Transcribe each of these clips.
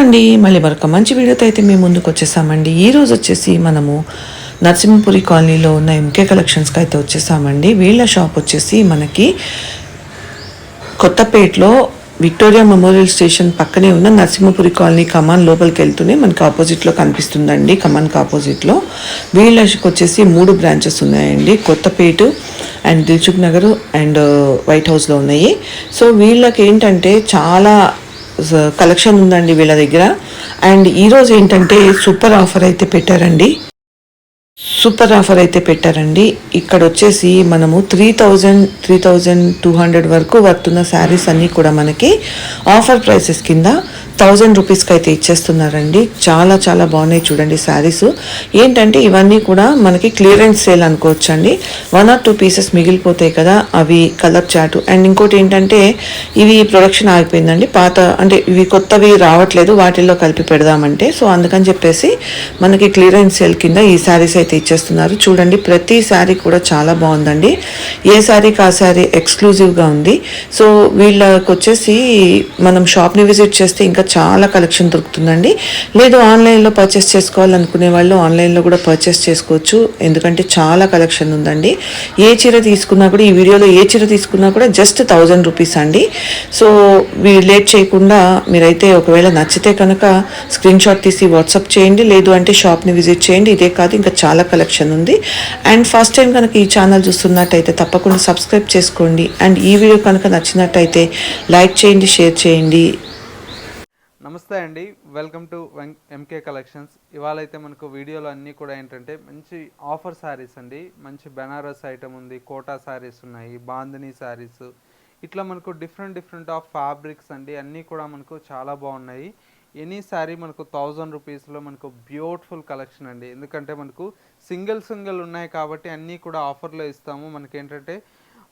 అండి. మళ్ళీ మరొక మంచి వీడియోతో అయితే మేము ముందుకు వచ్చేసామండి. ఈ రోజు వచ్చేసి మనము నరసింహపురి కాలనీలో ఉన్న ఎంకే కలెక్షన్స్కి అయితే వచ్చేసామండి. వీళ్ళ షాప్ వచ్చేసి మనకి కొత్తపేటలో విక్టోరియా మెమోరియల్ స్టేషన్ పక్కనే ఉన్న నరసింహపురి కాలనీ కమాన్ లోపలికి వెళ్తూనే మనకి ఆపోజిట్లో కనిపిస్తుందండి. కమాన్కి ఆపోజిట్లో వీళ్ళకి వచ్చేసి మూడు బ్రాంచెస్ ఉన్నాయండి. Kothapet and Dilsukh Nagar and uh, white హౌస్లో ఉన్నాయి. సో వీళ్ళకి ఏంటంటే చాలా కలెక్షన్ ఉందండి వీళ్ళ దగ్గర. అండ్ ఈరోజు ఏంటంటే సూపర్ ఆఫర్ అయితే పెట్టారండి. సూపర్ ఆఫర్ అయితే పెట్టారండి. ఇక్కడ వచ్చేసి మనము three thousand three thousand two hundred వరకు వర్తున్న శారీస్ అన్నీ కూడా మనకి ఆఫర్ ప్రైసెస్ కింద థౌజండ్ రూపీస్కి అయితే ఇచ్చేస్తున్నారండి. చాలా చాలా బాగున్నాయి చూడండి శారీస్. ఏంటంటే ఇవన్నీ కూడా మనకి క్లియరెన్స్ సేల్ అనుకోవచ్చు అండి వన్ ఆర్ టూ పీసెస్ మిగిలిపోతాయి కదా అవి కలర్ చాటు అండ్ ఇంకోటి ఏంటంటే ఇవి ప్రొడక్షన్ ఆగిపోయిందండి. పాత అంటే ఇవి కొత్తవి రావట్లేదు వాటిల్లో కలిపి పెడదామంటే. సో అందుకని చెప్పేసి మనకి క్లియరెన్స్ సేల్ కింద ఈ శారీస్ అయితే ఇచ్చేస్తున్నారు. చూడండి ప్రతి శారీ కూడా చాలా బాగుందండి. ఏ శారీకి ఆ శారీ ఎక్స్క్లూజివ్గా ఉంది. సో వీళ్ళకి వచ్చేసి మనం షాప్ని విజిట్ చేస్తే ఇంకా చాలా కలెక్షన్ దొరుకుతుందండి. లేదు ఆన్లైన్లో పర్చేస్ చేసుకోవాలనుకునే వాళ్ళు ఆన్లైన్లో కూడా పర్చేస్ చేసుకోవచ్చు. ఎందుకంటే చాలా కలెక్షన్ ఉందండి. ఏ చీర తీసుకున్నా కూడా ఈ వీడియోలో ఏ చీర తీసుకున్నా కూడా జస్ట్ థౌజండ్ రూపీస్ అండి. సో లేట్ చేయకుండా మీరైతే ఒకవేళ నచ్చితే కనుక స్క్రీన్ షాట్ తీసి వాట్సాప్ చేయండి. లేదు అంటే షాప్ని విజిట్ చేయండి. ఇదే కాదు ఇంకా చాలా కలెక్షన్ ఉంది. అండ్ ఫస్ట్ టైం కనుక ఈ ఛానల్ చూస్తున్నట్టయితే తప్పకుండా సబ్స్క్రైబ్ చేసుకోండి. అండ్ ఈ వీడియో కనుక నచ్చినట్టయితే లైక్ చేయండి షేర్ చేయండి. నమస్తే అండి. వెల్కమ్ టు ఎంకే కలెక్షన్స్ ఇవాళ అయితే మనకు వీడియోలో అన్నీ కూడా ఏంటంటే మంచి ఆఫర్ శారీస్ అండి. మంచి బెనారస్ ఐటమ్ ఉంది కోటా శారీస్ ఉన్నాయి బాందినీ శారీస్ ఇట్లా మనకు డిఫరెంట్ డిఫరెంట్ ఆఫ్ ఫ్యాబ్రిక్స్ అండి. అన్నీ కూడా మనకు చాలా బాగున్నాయి. ఎనీ శారీ మనకు థౌజండ్ రూపీస్లో మనకు బ్యూటిఫుల్ కలెక్షన్ అండి. ఎందుకంటే మనకు సింగిల్ సింగిల్ ఉన్నాయి కాబట్టి అన్నీ కూడా ఆఫర్లో ఇస్తాము. మనకేంటంటే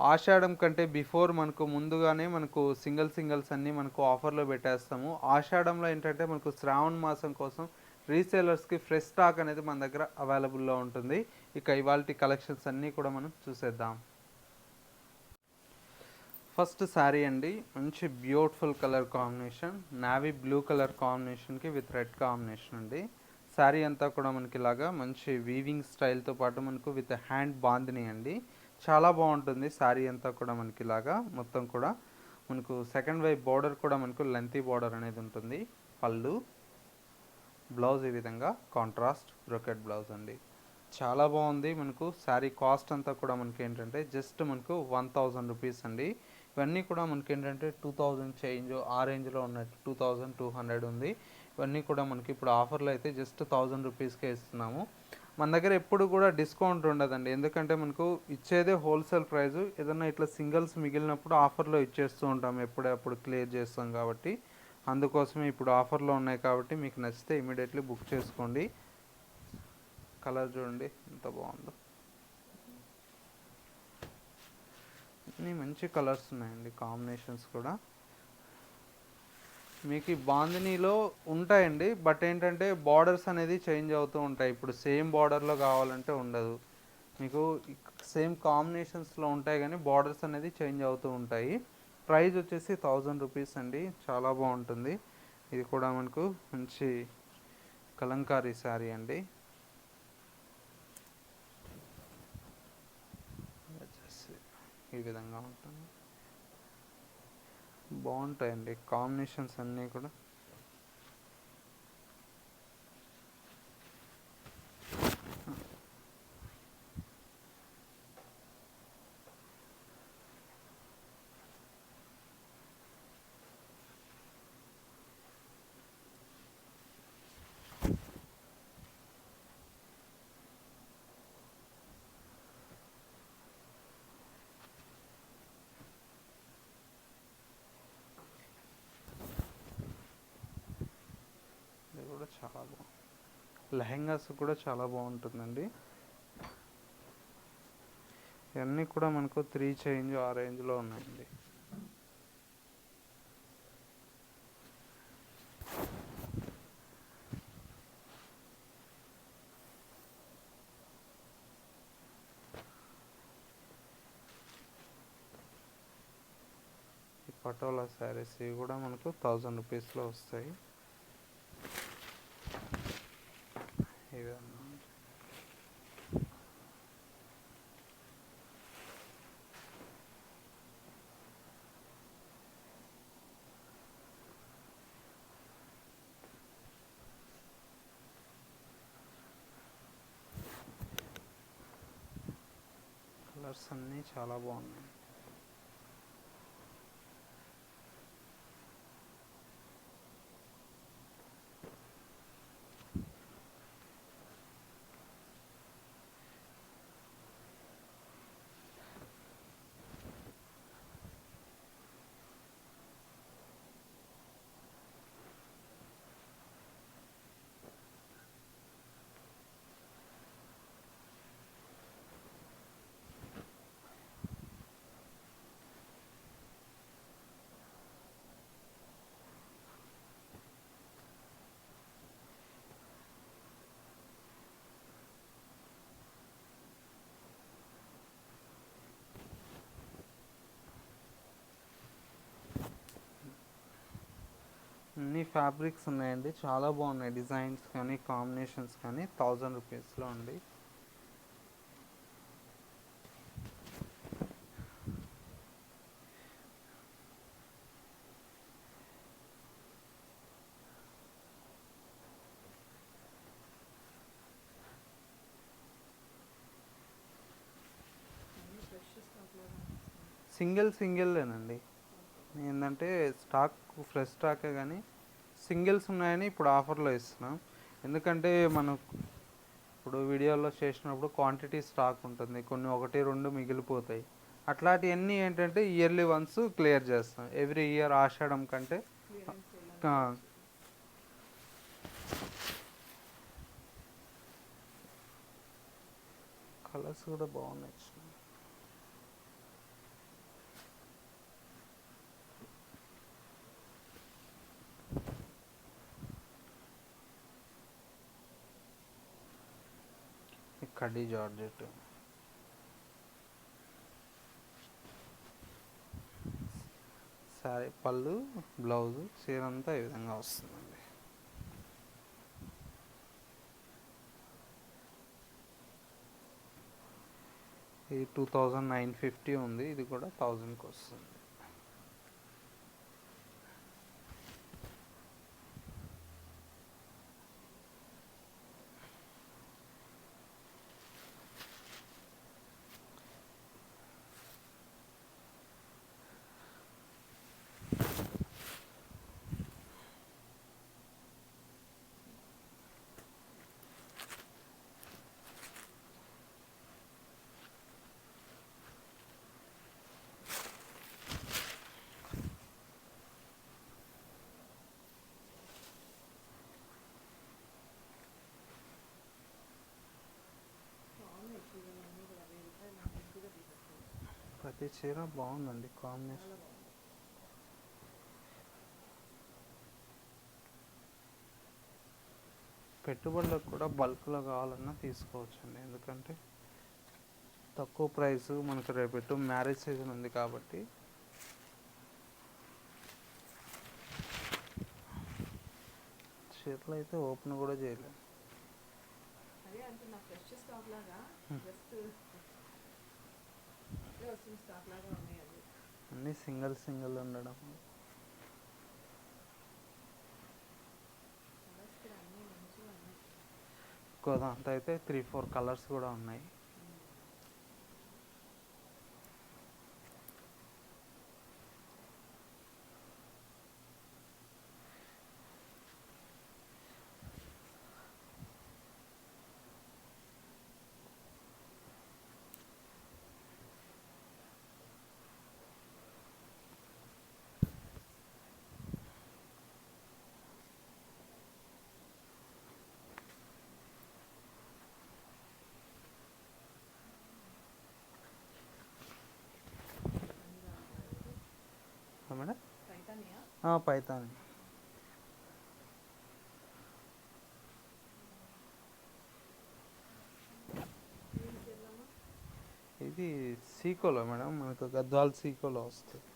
ఆషాఢం కంటే బిఫోర్ మనకు ముందుగానే మనకు సింగిల్ సింగిల్స్ అన్నీ మనకు ఆఫర్లో పెట్టేస్తాము. ఆషాఢంలో ఏంటంటే మనకు శ్రావణ మాసం కోసం రీసేలర్స్కి ఫ్రెష్ స్టాక్ అనేది మన దగ్గర అవైలబుల్లో ఉంటుంది. ఇక ఇవాళ కలెక్షన్స్ అన్నీ కూడా మనం చూసేద్దాం. ఫస్ట్ శారీ అండి మంచి beautiful colour combination navy blue colour కాంబినేషన్కి విత్ రెడ్ కాంబినేషన్ అండి. శారీ అంతా కూడా మనకి ఇలాగా మంచి వీవింగ్ స్టైల్తో పాటు మనకు విత్ హ్యాండ్ బాందిని అండి. చాలా బాగుంటుంది శారీ అంతా కూడా మనకి ఇలాగా మొత్తం కూడా. మనకు సెకండ్ వైపు బార్డర్ కూడా మనకు లెంతీ బార్డర్ అనేది ఉంటుంది. పళ్ళు బ్లౌజ్ ఈ విధంగా కాంట్రాస్ట్ బ్రొకెట్ బ్లౌజ్ అండి. చాలా బాగుంది మనకు. శారీ కాస్ట్ అంతా కూడా మనకి ఏంటంటే జస్ట్ మనకు వన్ థౌజండ్ రూపీస్ అండి. ఇవన్నీ కూడా మనకి ఏంటంటే టూ థౌజండ్ చేంజ్ ఆ రేంజ్లో ఉన్నట్టు టూ థౌజండ్ టూ హండ్రెడ్ ఉంది. ఇవన్నీ కూడా మనకి ఇప్పుడు ఆఫర్లో అయితే జస్ట్ థౌజండ్ రూపీస్కే ఇస్తున్నాము. మన దగ్గర ఎప్పుడు కూడా డిస్కౌంట్ ఉండదండి. ఎందుకంటే మనకు ఇచ్చేదే హోల్సేల్ ప్రైస్ ఏదన్నా ఇట్లా సింగిల్స్ మిగిలినప్పుడు ఆఫర్లో ఇచ్చేస్తూ ఉంటాం ఎప్పుడప్పుడు క్లియర్ చేస్తాం కాబట్టి. అందుకోసమే ఇప్పుడు ఆఫర్లో ఉన్నాయి కాబట్టి మీకు నచ్చితే ఇమీడియట్లీ బుక్ చేసుకోండి. కలర్ చూడండి ఎంత బాగుందో. అన్నీ మంచి కలర్స్ ఉన్నాయండి కాంబినేషన్స్ కూడా. మీకు ఈ బాందినీలో ఉంటాయండి బట్ ఏంటంటే బార్డర్స్ అనేది చేంజ్ అవుతూ ఉంటాయి. ఇప్పుడు సేమ్ బార్డర్లో కావాలంటే ఉండదు. మీకు సేమ్ కాంబినేషన్స్లో ఉంటాయి కానీ బార్డర్స్ అనేది చేంజ్ అవుతూ ఉంటాయి. ప్రైజ్ వచ్చేసి థౌజండ్ రూపీస్ అండి చాలా బాగుంటుంది. ఇది కూడా మనకు మంచి కలంకారీ శారీ అండి వచ్చేసి ఈ విధంగా ఉంటుంది. బాగుంటాయండి కాంబినేషన్స్ అన్నీ కూడా ఇది కూడా చాలా బాగుంది లెహెంగాస్ కూడా చాలా బాగుంటుందండి. ఇవన్నీ కూడా మనకు త్రీ చేంజ్ ఆ రేంజ్లో ఉన్నాయండి. ఈ పటోలా శారీస్ ఇవి కూడా మనకు థౌజండ్ రూపీస్లో వస్తాయి ఈ విధంగా ఉంది. కలర్స్ అన్నీ చాలా బాగున్నాయి అన్ని ఫ్యాబ్రిక్స్ ఉన్నాయండి. చాలా బాగున్నాయి డిజైన్స్ కానీ కాంబినేషన్స్ కానీ. థౌజండ్ రూపీస్లో అండి. సింగిల్ సింగిల్లేనండి ఏంటంటే స్టాక్ ఫ్రెష్ స్టాకే కానీ సింగిల్స్ ఉన్నాయని ఇప్పుడు ఆఫర్లో ఇస్తున్నాం. ఎందుకంటే మనం ఇప్పుడు వీడియోలో చేసినప్పుడు క్వాంటిటీ స్టాక్ ఉంటుంది. కొన్ని ఒకటి రెండు మిగిలిపోతాయి. అట్లాంటివన్నీ ఏంటంటే ఇయర్లీ వన్స్ క్లియర్ చేస్తాం. ఎవ్రీ ఇయర్ ఆషాఢం కంటే కలర్స్ కూడా బాగున్నాయి ఈ కడ్డీ జార్జెట్. సారీ పళ్ళు బ్లౌజ్ చీర అంతా ఈ విధంగా వస్తుందండి. ఇది టూ థౌజండ్ నైన్ ఫిఫ్టీ ఉంది ఇది కూడా థౌజండ్కి వస్తుంది. ప్రతి చీర బాగుందండి కాంబినేషన్. పెట్టుబడులకు కూడా బల్క్లో కావాలన్నా తీసుకోవచ్చండి. ఎందుకంటే తక్కువ ప్రైస్ మనకు రేపెట్టు మ్యారేజ్ సీజన్ ఉంది కాబట్టి. చీరలు అయితే ఓపెన్ కూడా చేయలేము స్టాక్ లాగా లాగా ఉన్నాయి అది అన్నీ సింగిల్ సింగిల్ ఉండడం. అన్నీ ఎక్కువ దాంతో అయితే త్రీ ఫోర్ కలర్స్ కూడా ఉన్నాయి ఆ మేడం పైతానియా ఆ, ఇది సీకోలో మేడం మనకు గద్వాల్ సీకోలో వస్తుంది.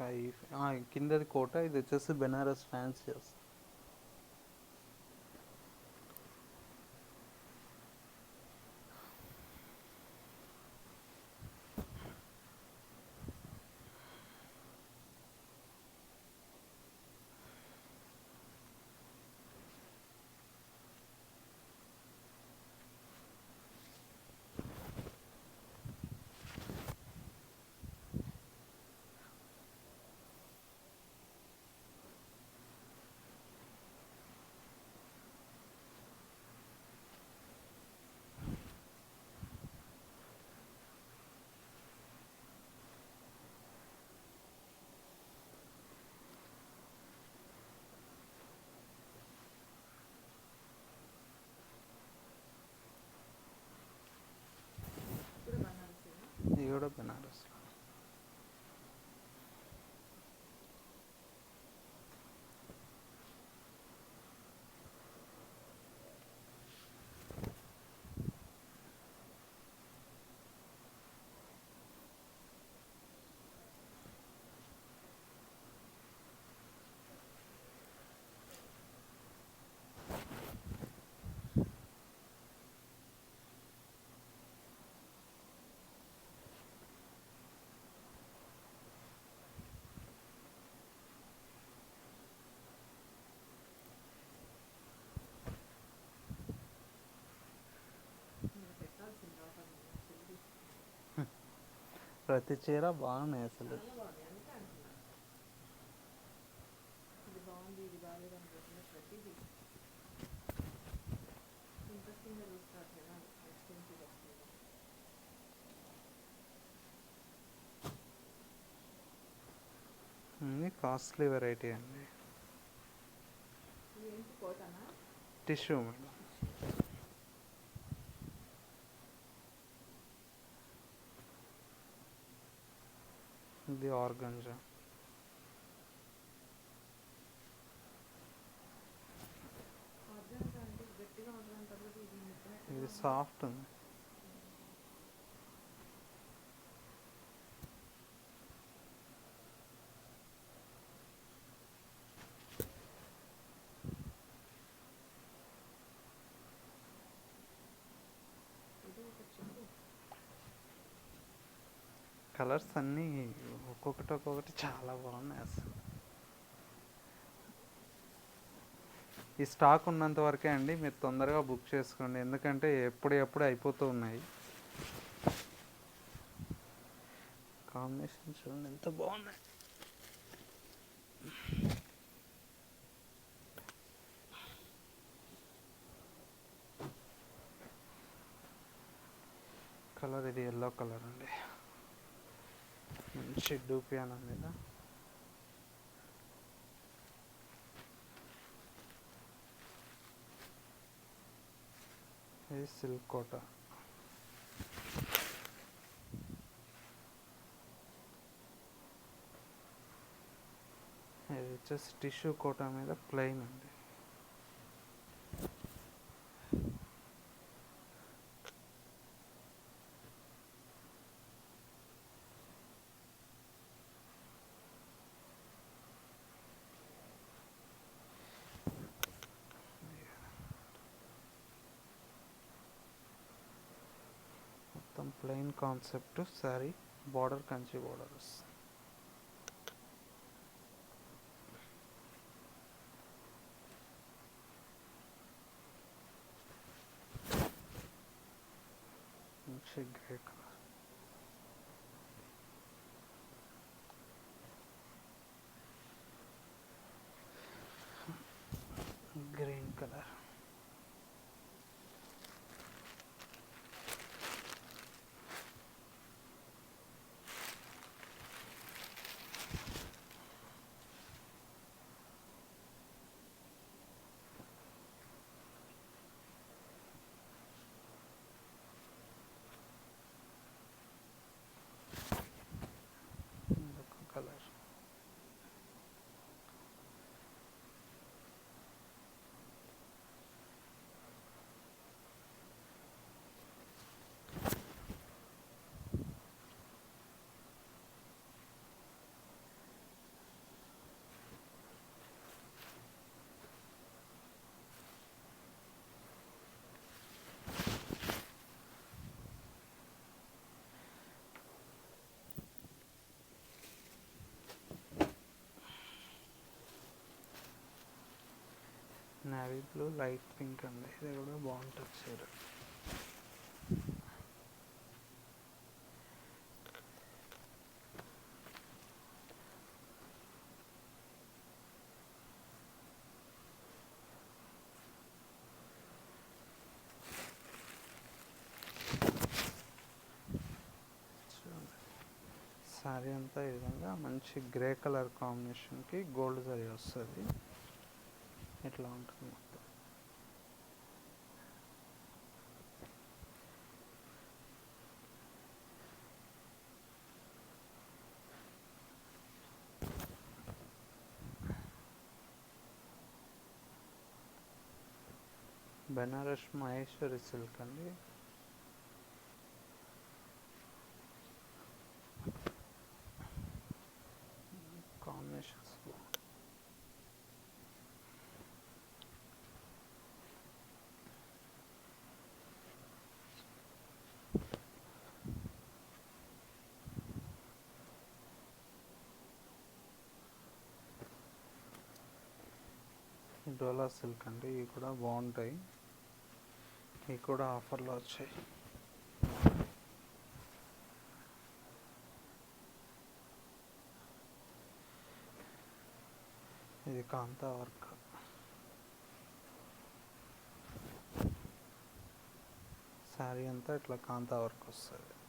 ఇంకా ఈ కిందది కోట ఇది వచ్చేసి బెనారస్ ఫ్యాన్సీ వస్తుంది ఇది కూడా బెనారస్ ప్రతి చీర బాగున్నాయి అసలు. కాస్ట్లీ వెరైటీ అండి. టిష్యూ మేడం ఇది ఆర్గంజా ఇది సాఫ్ట్ ఉంది కలర్స్ అన్నీ ఒక్కొక్కటి ఒక్కొక్కటి చాలా బాగున్నాయి అసలు. ఈ స్టాక్ ఉన్నంత వరకే అండి మీరు తొందరగా బుక్ చేసుకోండి. ఎందుకంటే ఎప్పుడు ఎప్పుడు అయిపోతూ ఉన్నాయి. కాంబినేషన్ చూడండి ఎంత బాగున్నాయి. కలర్ ఇది ఎల్లో కలర్ అండి. మంచి డూపియానా మీద. ఇది సిల్క్ కోట. ఇది వచ్చేసి టిష్యూ కోట మీద ప్లెయిన్ అండి plain concept to sari border kanchi borders. Actually, great. Navy blue light pink అండి. ఇది కూడా బాగుంటుంది చీర. శారీ అంతా ఈ విధంగా మంచి గ్రే కలర్ కాంబినేషన్కి గోల్డ్ జరీ వస్తుంది. ఇట్లా ఉంటుంది మొత్తం బెనారస్ మహేశ్వరి సిల్క్ అండి కాంబినేషన్స్ డోలా సిల్క్ అండి ఇవి కూడా బాగుంటాయి. ఇవి కూడా ఆఫర్లో వచ్చాయి. ఇది కాంతా వర్క్. శారీ అంతా ఇట్లా కాంతా వర్క్ వస్తుంది.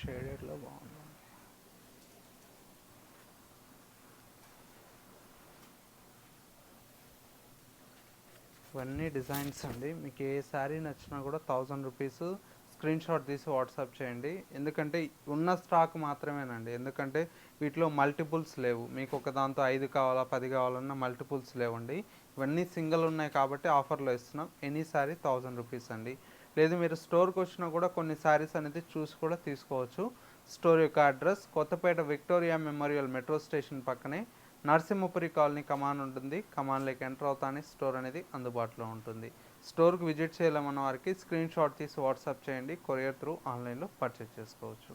షేడెడ్లో బాగుంది. ఇవన్నీ డిజైన్స్ అండి. మీకు ఏ శారీ నచ్చినా కూడా థౌజండ్ రూపీస్ స్క్రీన్ షాట్ తీసి వాట్సాప్ చేయండి. ఎందుకంటే ఉన్న స్టాక్ మాత్రమేనండి. ఎందుకంటే వీటిలో మల్టిపుల్స్ లేవు. మీకు ఒక దాంతో ఐదు కావాలా పది కావాలన్నా మల్టిపుల్స్ లేవండి. ఇవన్నీ సింగిల్ ఉన్నాయి కాబట్టి ఆఫర్లో ఇస్తున్నాం. ఎనీ శారీ థౌజండ్ రూపీస్ అండి. లేదు మీరు స్టోర్కి వచ్చినా కూడా కొన్ని శారీస్ అనేది చూసి కూడా తీసుకోవచ్చు. స్టోర్ యొక్క address Kothapet Victoria Memorial metro station పక్కనే నరసింహపురి కాలనీ కమాన్ ఉంటుంది. కమాన్లోకి ఎంటర్ అవుతానే స్టోర్ అనేది అందుబాటులో ఉంటుంది. స్టోర్కి విజిట్ చేయాలన్న వారికి స్క్రీన్ షాట్ తీసి వాట్సాప్ చేయండి. కొరియర్ త్రూ ఆన్లైన్లో పర్చేస్ చేసుకోవచ్చు.